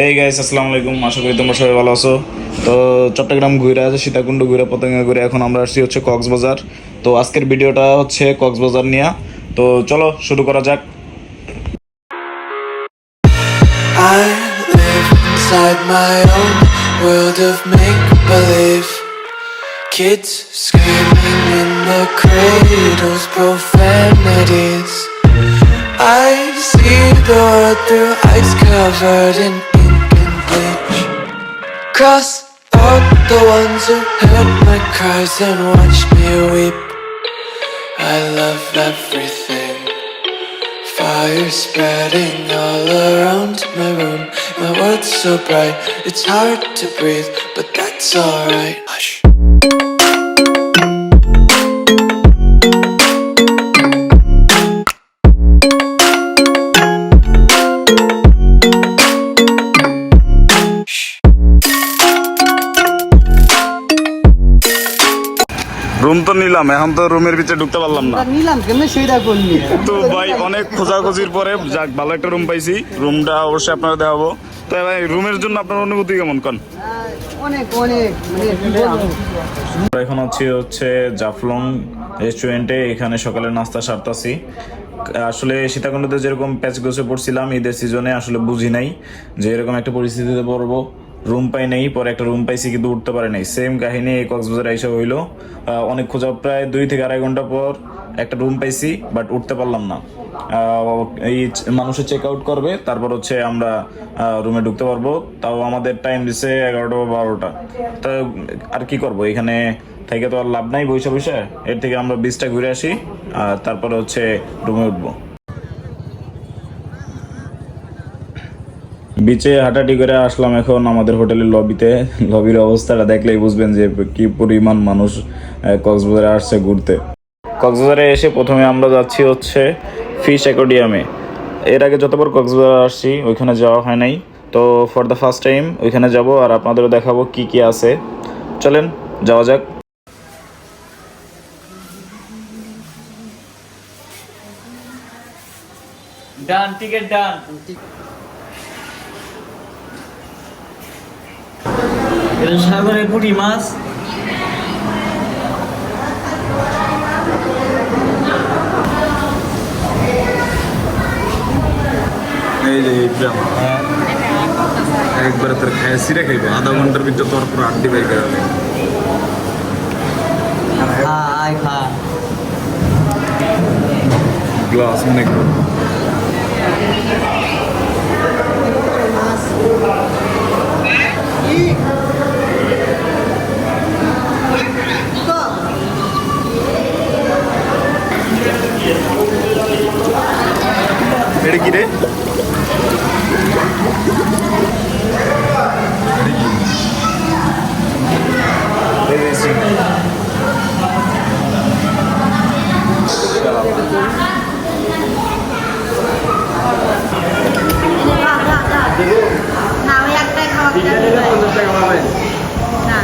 এই গাইস আসসালামু আলাইকুম। আশা করি তোমরা সবাই ভালো আছো। তো চট্টগ্রাম ঘুরে আছে সীতাকুণ্ড ঘুরে পতঙ্গে ঘুরে। এখন আমরা আসছি হচ্ছে কক্সবাজার। তো আজকের ভিডিওটা হচ্ছে কক্সবাজার নিয়ে। তো চলো শুরু করা যাক। Kids screaming in the cradles, profanities. I see the world through ice covered in Cross out the ones who heard my cries and watched me weep. I love everything. Fire spreading all around my room. My world's so bright, it's hard to breathe, but that's alright. Hush. Room তো নিলাম এখন তো রুমের ভিতরে ঢুকতে পারলাম না। নিলাম কেমনে সেইটা করলি? তো ভাই অনেক খোঁজাখুঁজির পরে যাক ভালো একটা রুম পাইছি। রুমটা অবশ্যই আপনারা দেখাবো। তো ভাই রুমের জন্য আপনার অনুভূতি কেমন কন? অনেক অনেক মানে এখন হচ্ছে হচ্ছে জাফলং রেস্টুরেন্টে এখানে সকালে নাস্তা সারতাছি। আসলে সীতাকুণ্ডতে যেরকম প্যাচ গোছে পড়ছিলাম ঈদের সিজনে আসলে বুঝি নাই যে এরকম একটা পরিস্থিতিতে পড়ব। রুম পাই নাই, পরে একটা রুম পাইছি কিন্তু উঠতে পারে নাই। সেম কাহিনী এই কক্সবাজার এসে হইল। অনেক খোঁজা প্রায় দুই থেকে আড়াই ঘণ্টা পর একটা রুম পাইছি বাট উঠতে পারলাম না। এই চ- মানুষে চেক আউট করবে, তারপর হচ্ছে আমরা রুমে ঢুকতে পারব। তাও আমাদের টাইম দিছে এগারোটা বা বারোটা। তো আর কি করব? এখানে থেকে তো আর লাভ নাই বসে বসে এর থেকে আমরা বিচটা ঘুরে আসি, আর তারপরে হচ্ছে রুমে উঠবো। বিচে হাঁটাহাঁটি করে আসলাম এখন আমাদের হোটেলের লবিতে। লবির অবস্থাটা দেখলেই বুঝবেন যে কি পরিমাণ মানুষ কক্সবাজারে আসছে ঘুরতে। কক্সবাজারে এসে প্রথমে আমরা যাচ্ছি হচ্ছে ফিশ অ্যাকোডিয়ামে এর আগে যতবার কক্সবাজার আসছি, ওইখানে যাওয়া হয় নাই। তো ফর দ্য ফার্স্ট টাইম ওইখানে যাব আর আপনাদেরও দেখাবো কি কি আছে। চলেন, যাওয়া যাক। ডান টিকেট ডান এটা সাগরে পুঁটি মাছ। এই যে ইব্রাহিম একবারে তোর খায় সিরে খাইবো। আধা ঘণ্টার ভিতরে তোর পুরো আড্ডি বাই করে খা আয় খা। গ্লাস এটা কি রে না ওই একটাই খাওয়া না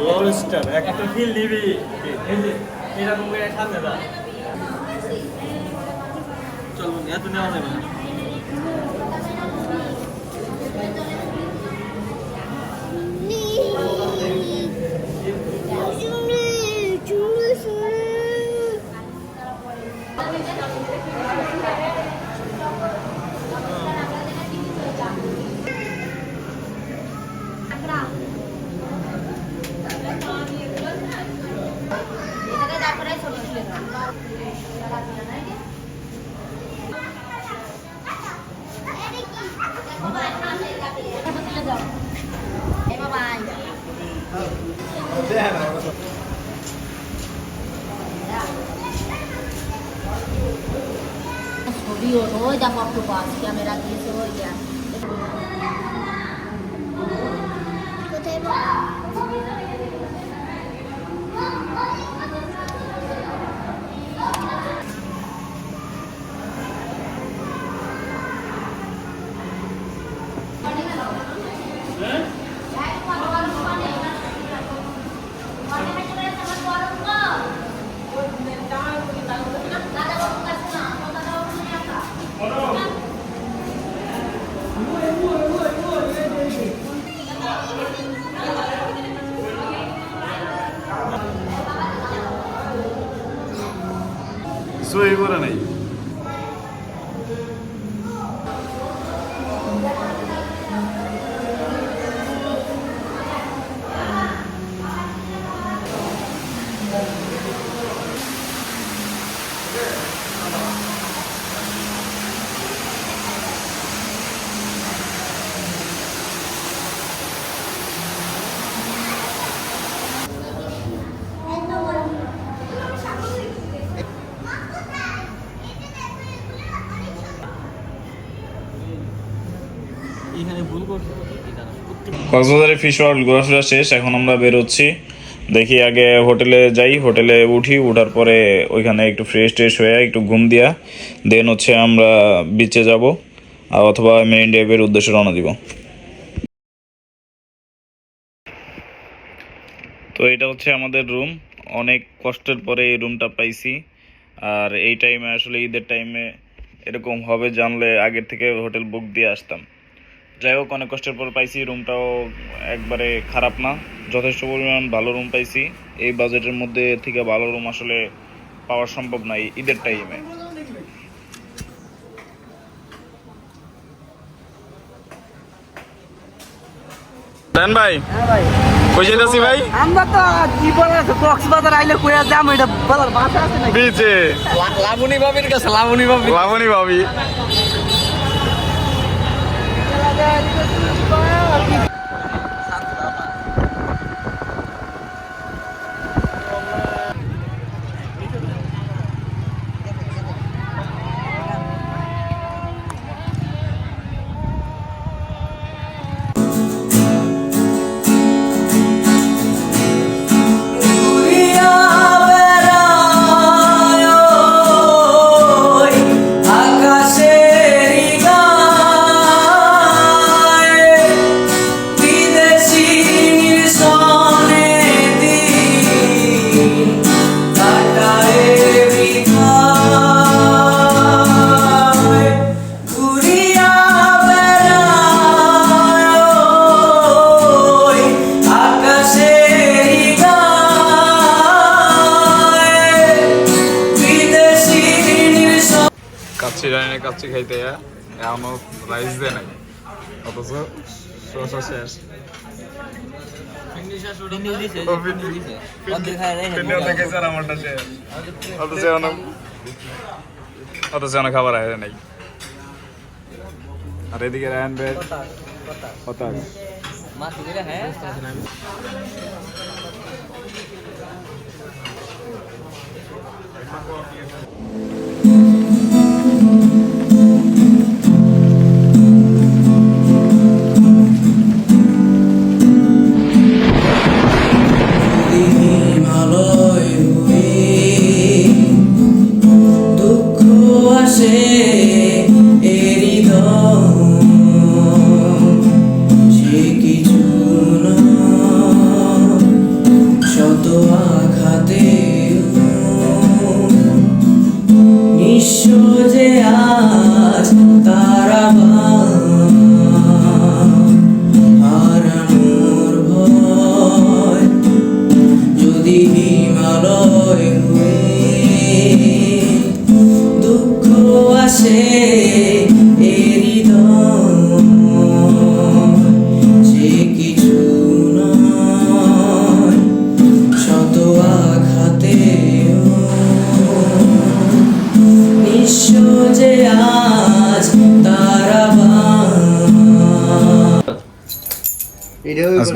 লবস্টার একটা ফিল দিবি এই যে এরকম করে খাতে দা চল বন্ধু, এত নেওয়া যাবে না এটাকে তারপরে ছোট ছিল ছবি ওঠো ওই দেখো অক্টোপাস ক্যামেরা দিয়েছে ওই দেখ কোথায় সই করে নাই। কক্সবাজারে ফিশ ওয়ার্ল্ড ঘোরাফেরা শেষ, এখন আমরা বেরোচ্ছি। দেখি আগে হোটেলে যাই, হোটেলে উঠি, উঠার পরে ওইখানে একটু ফ্রেশ ট্রেশ হয়ে একটু ঘুম দিয়া। দেন হচ্ছে আমরা বিচে যাব, অথবা মেরিন ড্রাইভের উদ্দেশ্যে রওনা দিব। তো এটা হচ্ছে আমাদের রুম অনেক কষ্টের পরে এই রুমটা পাইছি। আর এই টাইমে আসলে ঈদের টাইমে এরকম হবে, জানলে আগের থেকে হোটেল বুক দিয়ে আসতাম। যাই হোক অনেক কষ্টের পর পাইছি। রুমটাও একবারে খারাপ না। যথেষ্ট পরিমাণ ভালো রুম পাইছি। এই বাজেটের মধ্যে থেকে ভালো রুম আসলে পাওয়া সম্ভব নয় ঈদের টাইমে দেন ভাই হ্যাঁ ভাই কই যেতেছি ভাই? আমরা তো জীবনে কক্সবাজার আইলে কইয়া যাম এটা বলার ভাষা আছে নাকি? বিচে। লাবণী বাবির কাছে লাবণী বাবি লাবণী ভাবি। Thank. রান্না কাচ্চি খাইতে এখনও রাইস দেয় নাই। অথচ শসা শেষ। অথচ খাবার আসে নাই। আর এদিকে রায়ন ভাই কথা হিমালয়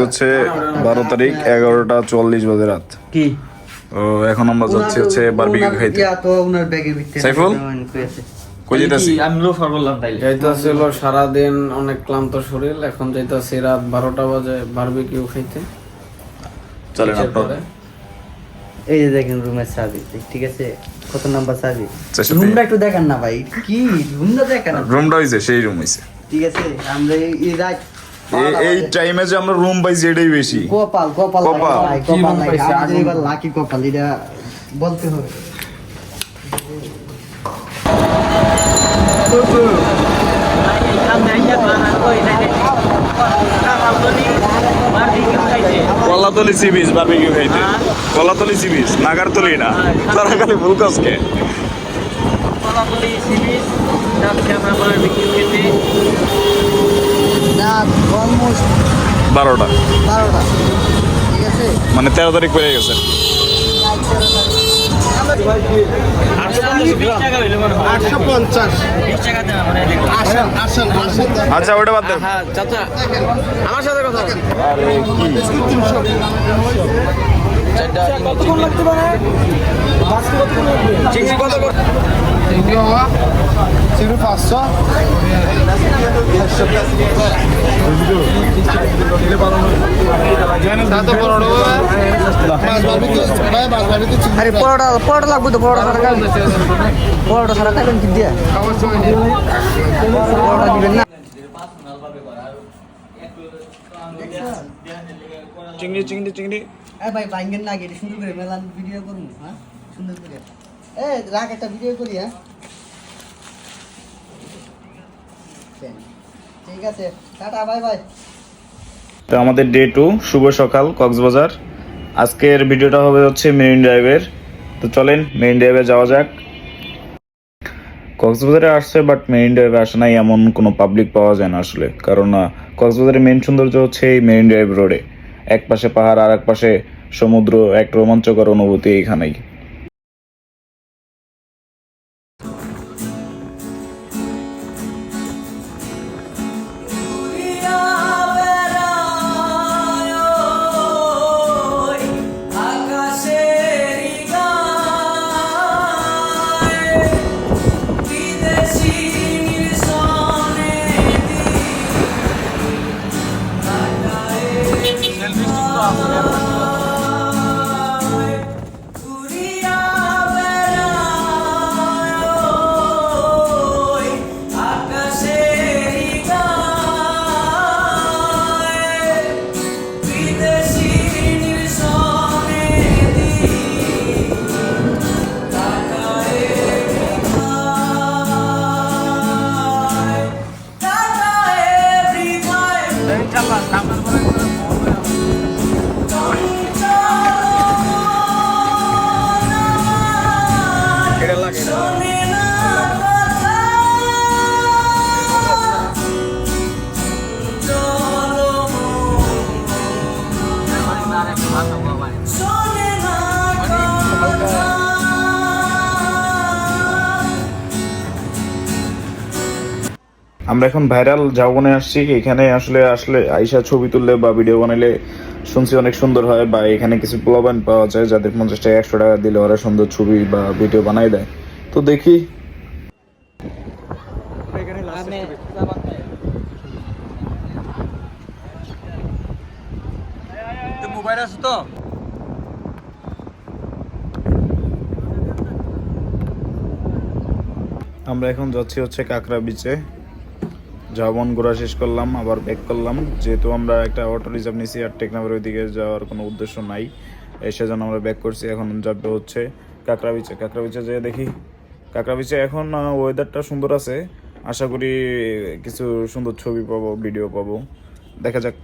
হচ্ছে বারো তারিখ এগারোটা চুয়াল্লিশ বাজে রাত। কি? ও এখন আমরা যাচ্ছি হচ্ছে বারবিকিউ খাইতে। সাইফুল? কই যেতেছি আমি লোফার বললাম তাইলে। যাইতেছিল সারাদিন অনেক ক্লান্ত শরীর এখন যাইতেছি রাত বারোটা বাজে বারবিকিউ খাইতে। চলেন কিসের এই যে দেখেন রুমের ঠিক আছে? কত নাম্বার রুমটা একটু দেখান না ভাই কি? রুমটা দেখান রুমটা হয়েছে সেই রুম হয়েছে ঠিক আছে আমরা এই রাত এই টাইমে যে আমরা রুম পাইছি এটাই বেশি। কপাল কপাল কপাল। এবার লাকি কপাল এটা বলতে হবে। কলাতলি সি বিচ বারবিকিউ খাইতে। কলাতলি সি বিচ নাগারতলি না। তারা খালি ভুল কাজকে। কাকুলি সি বিচ আমরা বারবিকিউ খেতে না অলমোস্ট বারোটা। বারোটা। ঠিক আছে? মানে তেরো তারিখ পেয়ে গেছে। আচ্ছা ওটা বাদ দেন। হ্যাঁ আমার সাথে কথা বলেন। আরে কি? কত করে চিংড়ি পাঁচশো পরোটা পরোটা লাগবে তো পরোটা ছাড়া খাবেন পরোটা ছাড়া খাবেন কি দিয়া? পরোটা দিবেন না। চিংড়ি চিংড়ি চিংড়ি। এই ভাই বাইঙ্গেন না গেলে সুন্দর করে মেলান ভিডিও করুন হ্যাঁ? সুন্দর করে। এ রাখ একটা ভিডিও করি হ্যাঁ? তো আমাদের ডে টু শুভ সকাল, কক্সবাজার। আজকের ভিডিওটা হবে হচ্ছে মেরিন ড্রাইভের তো চলেন মেরিন ড্রাইভে যাওয়া যাক। কক্সবাজারে আসছে বাট মেরিন ড্রাইভে আসে নাই এমন কোনো পাবলিক পাওয়া যায় না আসলে। কারণ কক্সবাজারের মেইন সৌন্দর্য হচ্ছে এই মেরিন ড্রাইভ রোডে এক পাশে পাহাড় আর এক পাশে সমুদ্র, এক রোমাঞ্চকর অনুভূতি এইখানেই আমরা এখন ভাইরাল ঝাউবনে আসছি, এখানে আসলে আসলে আইসা ছবি তুললে বা ভিডিও বানাইলে শুনছি অনেক সুন্দর হয় বা এখানে কিছু প্লাবান পাওয়া যায় যাদের পঞ্চাশ টাকা, একশো টাকা দিলে ওরা সুন্দর ছবি বা ভিডিও বানাই দেয়। তো দেখি মোবাইল আছে তো? আমরা এখন যাচ্ছি হচ্ছে কাঁকড়া বিচে ঝাউবন ঘোরা শেষ করলাম, আবার ব্যাক করলাম। যেহেতু আমরা একটা অটো রিজার্ভ নিয়েছি আর টেকনামের ওইদিকে যাওয়ার কোনো উদ্দেশ্য নাই। এই সেজন্য আমরা ব্যাক করছি। এখন যাবে হচ্ছে কাঁকড়া বিচে কাঁকড়া বিচে যেয়ে দেখি। কাঁকড়া বিচে এখন ওয়েদারটা সুন্দর আছে। আশা করি কিছু সুন্দর ছবি পাবো ভিডিও পাবো। দেখা যাক।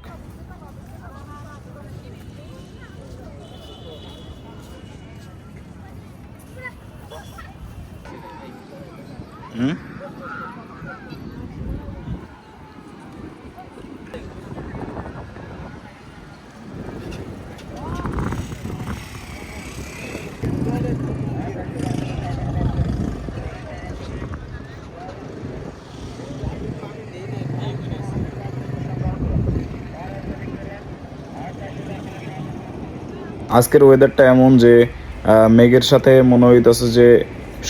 আজকের ওয়েদারটা এমন যে মেঘের সাথে মনে হইতেছে যে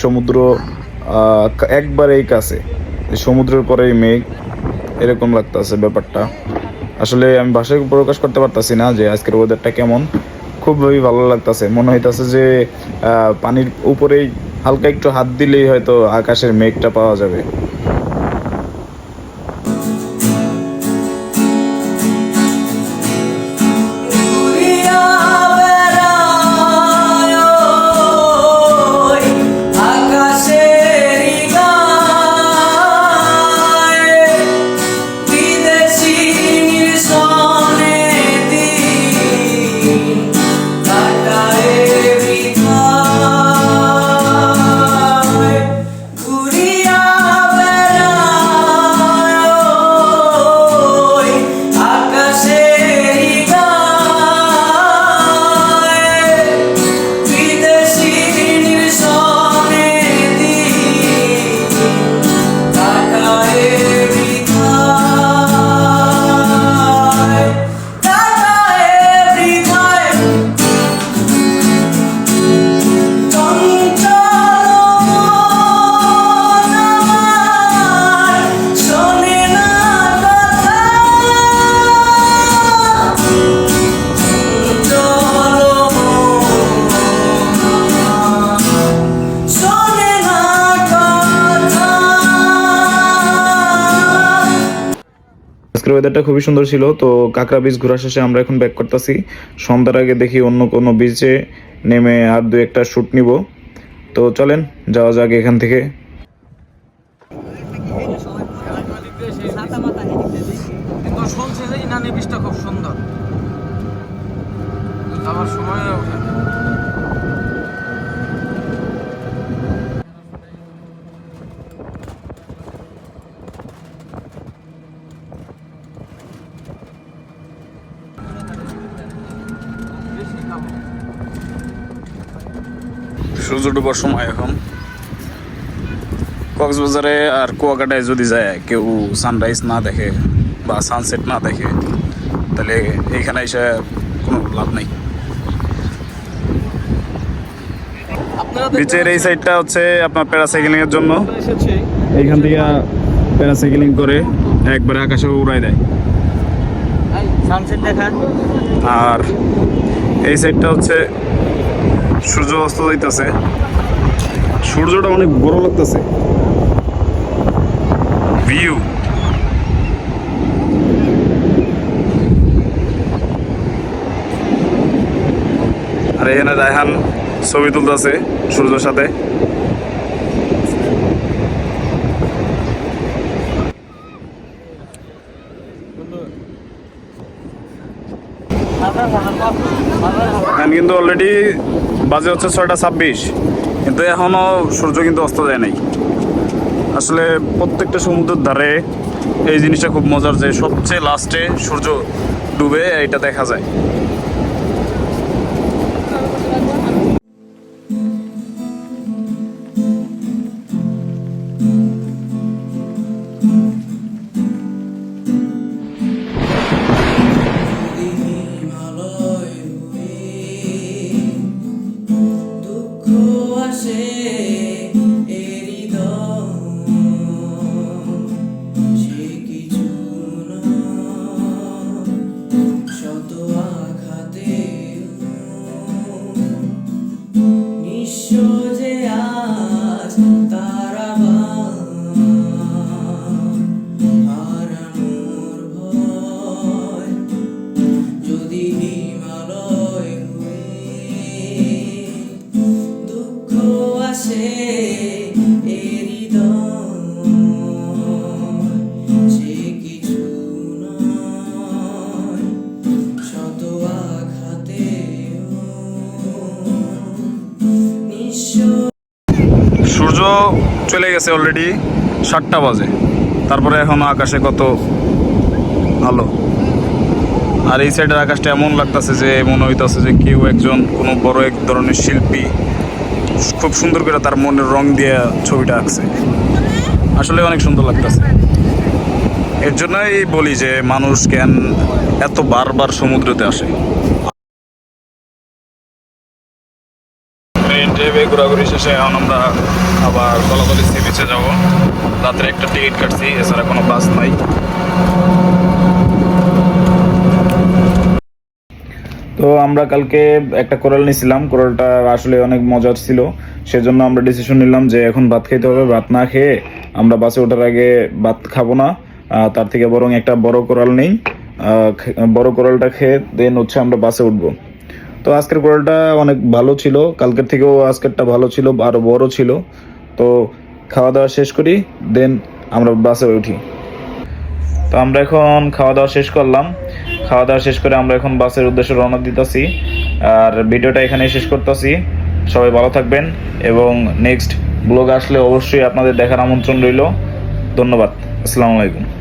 সমুদ্র একবারেই কাছে। সমুদ্রের পরেই মেঘ, এরকম লাগতেছে ব্যাপারটা। আসলে আমি ভাষায় প্রকাশ করতে পারতাছি না যে আজকের ওয়েদারটা কেমন। খুবই ভালো লাগতেছে। মনে হইতাছে যে পানির উপরেই হালকা একটু হাত দিলেই হয়তো আকাশের মেঘটা পাওয়া যাবে। খুবই সুন্দর ছিল। তো কাঁকড়া বীচ ঘোরা শেষে আমরা এখন ব্যাক করতেছি। সন্ধ্যার আগে দেখি অন্য কোনো বিচে নেমে আর দু একটা শ্যুট নিব। তো চলেন, যাওয়া যাক এখান থেকে। খুব সুন্দর। আমার সময় ওঠে সূর্য ডুবার সময় এখন। কক্সবাজারে আর কুয়াকাটায় যদি যায় কেউ সানরাইজ না দেখে বা সানসেট না দেখে তাহলে এইখানে এসে কোনো লাভ নেই। বিচের এই সাইডটা হচ্ছে আপনার প্যারাসাইকেলিং এর জন্য। এইখান থেকে প্যারাসাইকেলিং করে একবারে আকাশে উড়াই দেয়। আর এই সাইডটা হচ্ছে সূর্য অস্ত যাইতেছে। সূর্যটা অনেক বড় লাগতেছে। ভিউ আর এখানে রায়হান ছবি তুলতেছে সূর্যের সাথে। কিন্তু অলরেডি বাজে হচ্ছে ছয়টা ছাব্বিশ। কিন্তু এখনও সূর্য কিন্তু অস্ত যায় নাই। আসলে প্রত্যেকটা সমুদ্রের ধারে এই জিনিসটা খুব মজার যে সবচেয়ে লাস্টে সূর্য ডুবে এটা দেখা যায়। হিমালয় সূর্য চলে গেছে অলরেডি সাতটা বাজে। তারপরে এখন আকাশে কত আলো। আর এই সাইডের আকাশটা এমন লাগতেছে যে, মনে হইতাছে যে কেউ একজন কোনো বড় এক ধরনের শিল্পী খুব সুন্দর করে তার মনের রং দিয়ে ছবিটা আঁকছে। আসলে অনেক সুন্দর লাগতেছে। এর জন্যই বলি যে মানুষ কেন এত বারবার সমুদ্রতে আসে। ঘোরাঘুরি শেষে এখন আমরা আবার কলাতলি সি বিচে যাব। রাত্রে একটা টিকিট কাটছি, এছাড়া কোনো বাস নাই। তো আমরা কালকে একটা কোরাল নিয়েছিলাম। কোরালটা আসলে অনেক মজার ছিল। সেজন্য আমরা ডিসিশন নিলাম যে এখন ভাত খেতে হবে, ভাত না খেয়ে আমরা বাসে ওঠার আগে ভাত খাব না। তার থেকে বরং একটা বড় কোরাল নেই। বড় কোরালটা খেয়ে দেন হচ্ছে আমরা বাসে উঠবো। তো আজকের কোরালটা অনেক ভালো ছিল। কালকের থেকেও আজকেরটা ভালো ছিল আরও বড় ছিল। তো খাওয়া দাওয়া শেষ করি দেন আমরা বাসে উঠি। তো আমরা এখন খাওয়া দাওয়া শেষ করলাম। খাওয়া দাওয়া শেষ করে আমরা এখন বাসের উদ্দেশ্যে রওনা দিতেছি। আর ভিডিওটা এখানেই শেষ করতেছি। সবাই ভালো থাকবেন এবং নেক্সট ব্লগ আসলে অবশ্যই আপনাদের দেখার আমন্ত্রণ রইল। ধন্যবাদ। আসসালামু আলাইকুম।